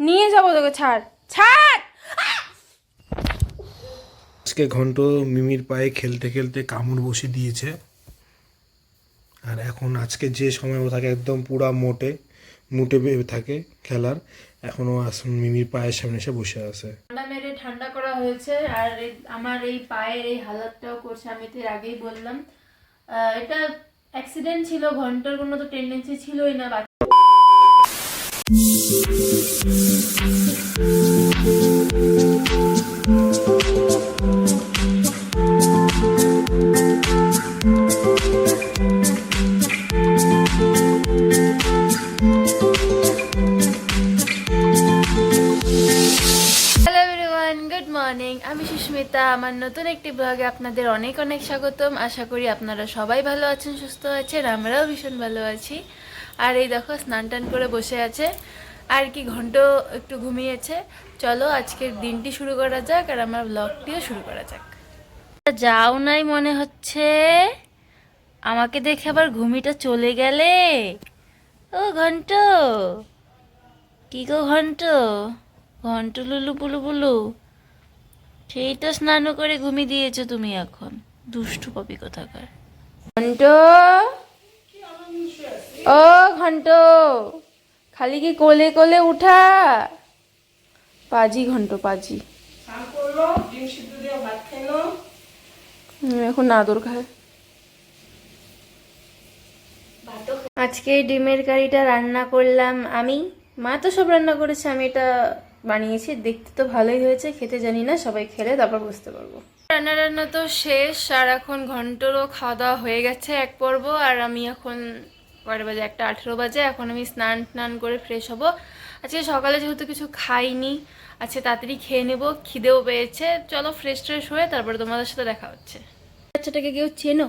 নিয়ে যাব তোকে ছাড়। ছাড়! আজকে ঘন্ট মিমির পায়ে খেলতে খেলতে কামড় বসে দিয়েছে। আর এখন আজকে যে সময় ও থাকে একদম পুরা মোটে মুটে থাকে খেলার এখনও আসুন মিমির পায়ের সামনে এসে বসে আছে। ঠান্ডা মেরে ঠান্ডা করা হয়েছে আর এই- আমার এই পায়ের এই হালাতটাও করছে আমি তো আগেই বললাম। আহ, এটা অ্যাক্সিডেন্ট ছিল ঘণ্টার কোনো তো টেন্ডেন্সি ছিলই না সুস্মিতা। আমার নতুন একটি ব্লগে আপনাদের অনেক অনেক স্বাগতম। আশা করি আপনারা সবাই ভালো আছেন, সুস্থ আছেন, আমরাও ভীষণ ভালো আছি। আর এই দেখো স্নান টান করে বসে আছে। আর কি ঘন্ট একটু ঘুমিয়েছে। চলো আজকের দিনটি শুরু করা যাক আর আমার ব্লগটিও শুরু করা যাক। যাও নাই মনে হচ্ছে? আমাকে দেখে আবার ঘুমিটা চলে গেলে? ও ঘন্ট। কি গো ঘন্ট? ঘন্ট লুলু পুলু পুলু। সেই তো স্নান করে ঘুমিয়ে দিয়েছ তুমি এখন। দুষ্টু পাবি কোথাকার। ঘন্ট। ও ঘন্ট খালি কি কোলে কোলে উঠা? পাজি ঘন্ট পাজি। এখন আদর খায়। আজকে ডিমের কারিটা রান্না করলাম আমি। মা তো সব রান্না করেছে আমি এটা বানিয়েছি। দেখতে তো ভালোই হয়েছে খেতে জানি না সবাই খেলে তারপর বুঝতে পারব। রান্না রান্না তো শেষ আর এখন ঘন্টরও খাওয়া দাওয়া হয়ে গেছে এক পর্ব আর আমি এখন কয়টা বাজে একটা আঠেরো বাজে, এখন আমি স্নান টান করে ফ্রেশ হব। আজকে সকালে যেহেতু কিছু খাইনি, আজকে তাড়াতাড়ি খেয়ে নেব, খিদেও পেয়েছে। চলো ফ্রেশ ট্রেশ হয়ে তারপরে তোমাদের সাথে দেখা হচ্ছে। বাচ্চাটাকে কেউ চেনো?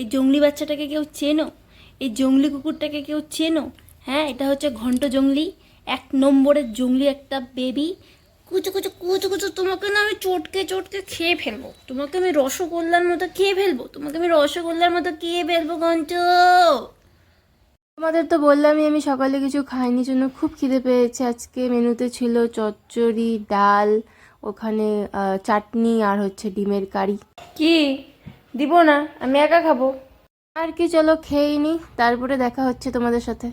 এই জঙ্গলি বাচ্চাটাকে কেউ চেনো? এই জঙ্গলি কুকুরটাকে কেউ চেনো? হ্যাঁ এটা হচ্ছে ঘন্ট জঙ্গলি, এক নম্বরের জঙ্গলি একটা বেবি কুচু কুচু কুচু কুচু, তোমাকে না আমি চটকে চটকে খেয়ে ফেলব। তোমাকে আমি রসগোল্লার মতো খেয়ে ফেলব। তোমাকে আমি রসগোল্লার মতো খেয়ে ফেলব, ঘন্ট। তোমাদের তো বললামই আমি সকালে কিছু খাইনি জন্য খুব খিদে পেয়েছে। আজকে মেনুতে ছিল চচ্চড়ি ডাল ওখানে চাটনি আর হচ্ছে ডিমের কারি। কি? দিব না আমি একা খাব। আর কি চলো খেয়ে নি তারপরে দেখা হচ্ছে তোমাদের সাথে।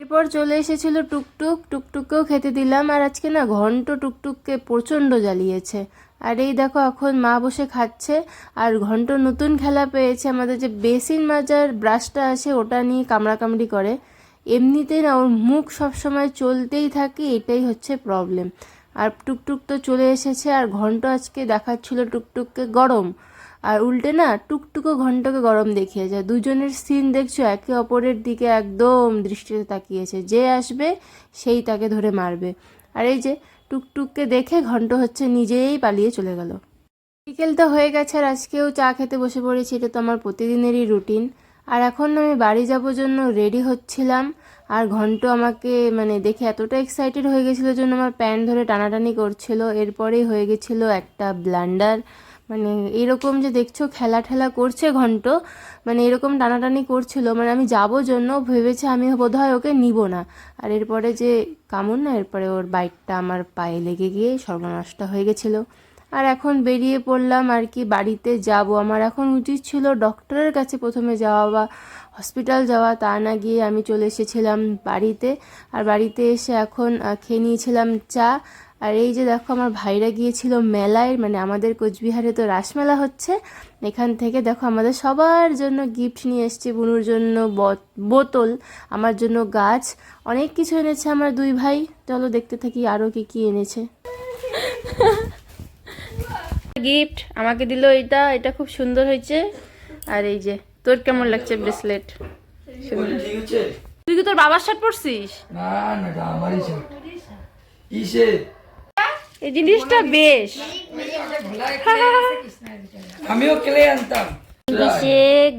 এরপর চলে এসেছিল টুকটুক টুকটুককেও খেতে দিলাম। আর আজকে না ঘন্ট টুকটুককে প্রচণ্ড জ্বালিয়েছে। আর এই দেখো এখন মা বসে খাচ্ছে। আর ঘন্ট নতুন খেলা পেয়েছে। আমাদের যে বেসিন মাজার ব্রাশটা আছে, ওটা নিয়ে কামড়াকামড়ি করে। এমনিতেই না ওর মুখ সবসময় চলতেই থাকে, এটাই হচ্ছে প্রবলেম আর টুকটুক তো চলে এসেছে। আর ঘন্ট আজকে দেখাচ্ছিল টুকটুককে গরম। আর উল্টে না টুকটুকও ঘন্টাকে গরম দেখিয়ে যায় দুজনের সিন দেখছ, একে অপরের দিকে একদম দৃষ্টিতে তাকিয়েছে। যে আসবে, সেই তাকে ধরে মারবে। আর এই যে টুকটুককে দেখে ঘন্ট হচ্ছে নিজেই পালিয়ে চলে গেল। বিকেল তো হয়ে গেছে আর আজকেও চা খেতে বসে পড়েছি, এটা তো আমার প্রতিদিনেরই রুটিন আর এখন আমি বাড়ি যাব জন্য রেডি হচ্ছিলাম, আর ঘন্ট আমাকে মানে দেখে এতটা এক্সাইটেড হয়ে গেছিল জন্য আমার প্যান্ট ধরে টানাটানি করছিল। এরপরেই হয়ে গেছিল একটা ব্লান্ডার মানে এরকম যে দেখছ খেলা ঠেলা করছে ঘন্ট মানে এরকম টানাটানি করছিল মানে আমি যাব জন্য ভেবেছে আমি বোধহয় ওকে নিব না। আর এরপরে যে কামড় না, এরপরে ওর বাইকটা আমার পায়ে লেগে গিয়ে সর্বনাশটা হয়ে গেছিল। আর এখন বেরিয়ে পড়লাম আর কি বাড়িতে যাব। আমার এখন উচিত ছিল ডক্টরের কাছে প্রথমে যাওয়া বা হসপিটাল যাওয়া, তা না গিয়ে আমি চলে এসেছিলাম বাড়িতে। আর বাড়িতে এসে এখন খেয়ে নিয়েছিলাম চা আর এই যে দেখো আমার ভাইরা গিয়েছিল মেলায় মানে আমাদের কোচবিহারে তো রাসমেলা হচ্ছে এখান থেকে দেখো আমাদের সবার জন্য গিফট নিয়ে এসছে বুনুর জন্য বোতল আমার জন্য গাছ অনেক কিছু এনেছে আমার দুই ভাই। চলো দেখতে থাকি আরও কি কি এনেছে। গিফট আমাকে দিল এটা এটা খুব সুন্দর হয়েছে। আর এই যে তোর কেমন লাগছে ব্রেসলেট তুই কি তোর বাবার শার্ট পরছিস? না না আমারই শার্ট কিসে এই জিনিসটা বেশ। আমিও ক্লে আনতাম।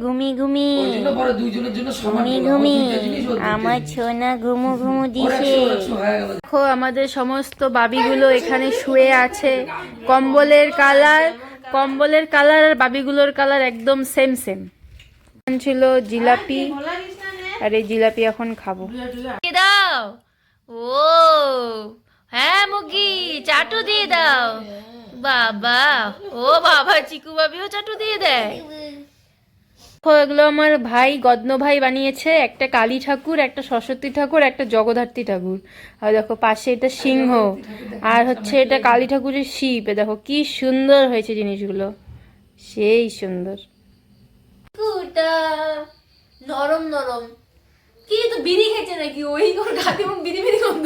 ঘুমি ঘুমি? ওই জন্য পরে দুইজনের জন্য সমান ঘুমি ঘুমি। আমার। ছোনা ঘুমু ঘুমু দিছে। দেখো আমাদের সমস্ত বাবিগুলো এখানে শুয়ে আছে। কম্বলের কালার কম্বলের কালার আর বাবিগুলোর কালার একদম সেম সেম ছিল জিলাপি। আর এই জিলাপি এখন খাব। দাও। ও। চাটু দিয়ে দাও। বাবা ও বাবা চিকু বাবিও চাটু দিয়ে দেয়। দেখো, এগুলো আমার ভাই গদ্ন ভাই বানিয়েছে। একটা কালী ঠাকুর একটা সরস্বতী ঠাকুর একটা জগদ্ধাত্রী ঠাকুর। আর দেখো পাশে এটা সিংহ। আর হচ্ছে এটা কালী ঠাকুরের শিব দেখো কি সুন্দর হয়েছে জিনিসগুলো। সেই সুন্দর। কুটা নরম নরম। কি তো বিড়ি খেয়েছে নাকি? ওই বিড়ি বিড়ি গন্ধ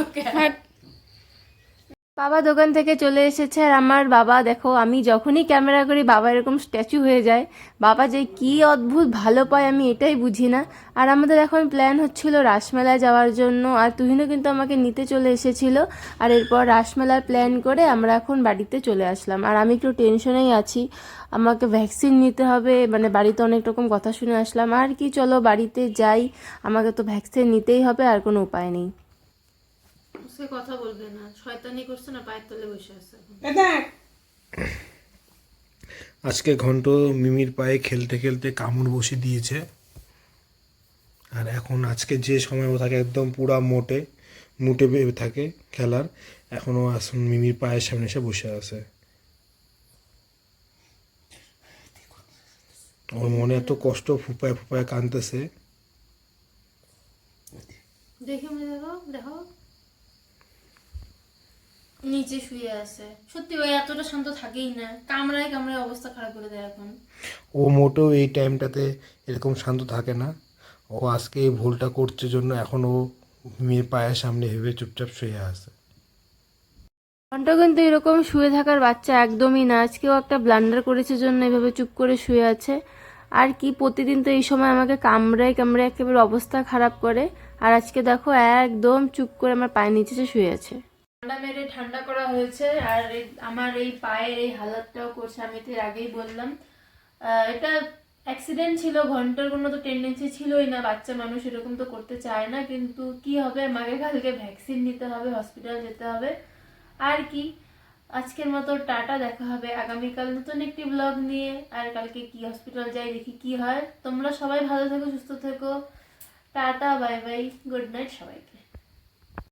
বাবা দোকান থেকে চলে এসেছে আর আমার বাবা, দেখো, আমি যখনই ক্যামেরা করি বাবা এরকম স্ট্যাচু হয়ে যায়। বাবা যে কি অদ্ভুত, ভালো পায় আমি এটাই বুঝি না। আর আমাদের এখন প্ল্যান হচ্ছিল রাসমেলায় যাওয়ার জন্য, আর তুহিনও কিন্তু আমাকে নিতে চলে এসেছিল। আর এরপর রাসমেলার প্ল্যান করে আমরা এখন বাড়িতে চলে আসলাম। আর আমি একটু টেনশনেই আছি, আমাকে ভ্যাকসিন নিতে হবে মানে বাড়িতে অনেক রকম কথা শুনে আসলাম। আর কি, চলো বাড়িতে যাই, আমাকে তো ভ্যাকসিন নিতেই হবে, আর কোনো উপায় নেই। সে কথা বলবে না। শয়তানি করছে না পায়ের তলে বসে আছে আজকে ঘন্ট মিমির পায়ে খেলতে খেলতে কামড় বসে দিয়েছে। আর এখন আজকে যে সময় ও থাকে একদম পুরা মোটে মুটে বে- থাকে খেলার এখনও আসুন মিমির পায়ের সামনে এসে বসে আছে। ওর মনে এত কষ্ট ফুপায় ফুপায় কাঁদতেছে। দেখো দেখো। নিচে শুয়ে আছে। সত্যি ওই এতটা শান্ত থাকেই না। কামড়ায় কামড়ায় অবস্থা খারাপ করে দেয় এখন। ও মোটেও এই টাইমটাতে এরকম শান্ত থাকে না। ও আজকে এই ভুলটা করছে জন্য এখন ও মেয়ের পায়ের সামনে ভেবে চুপচাপ শুয়ে আছে। ঘণ্টা কিন্তু এরকম শুয়ে থাকার বাচ্চা একদমই না। আজকেও একটা ব্লান্ডার করেছে জন্য এভাবে চুপ করে শুয়ে আছে। আর কি প্রতিদিন তো এই সময় আমাকে কামড়ায় কামড়ায় একেবারে অবস্থা খারাপ করে। আর আজকে দেখো একদম চুপ করে আমার পায়ের নিচে এসে শুয়ে আছে। ঠান্ডা মেরে ঠান্ডা করা হয়েছে, আর আমার এই পায়ের এই হালাতটাও করছে আমি তো আগেই বললাম। এটা অ্যাক্সিডেন্ট ছিল, ঘণ্টার কোনো তো টেন্ডেন্সি ছিলই না, বাচ্চা মানুষ এরকম তো করতে চায় না, কিন্তু কি হবে? আমাকে কালকে ভ্যাকসিন নিতে হবে হসপিটাল যেতে হবে। আর কি? আজকের মতো টাটা, দেখা হবে আগামীকাল নতুন একটি ব্লগ নিয়ে। আর কালকে কি হসপিটাল যাই, দেখি কি হয়। তোমরা সবাই ভালো থেকো, সুস্থ থেকো। Tata bye bye good night সবাইকে।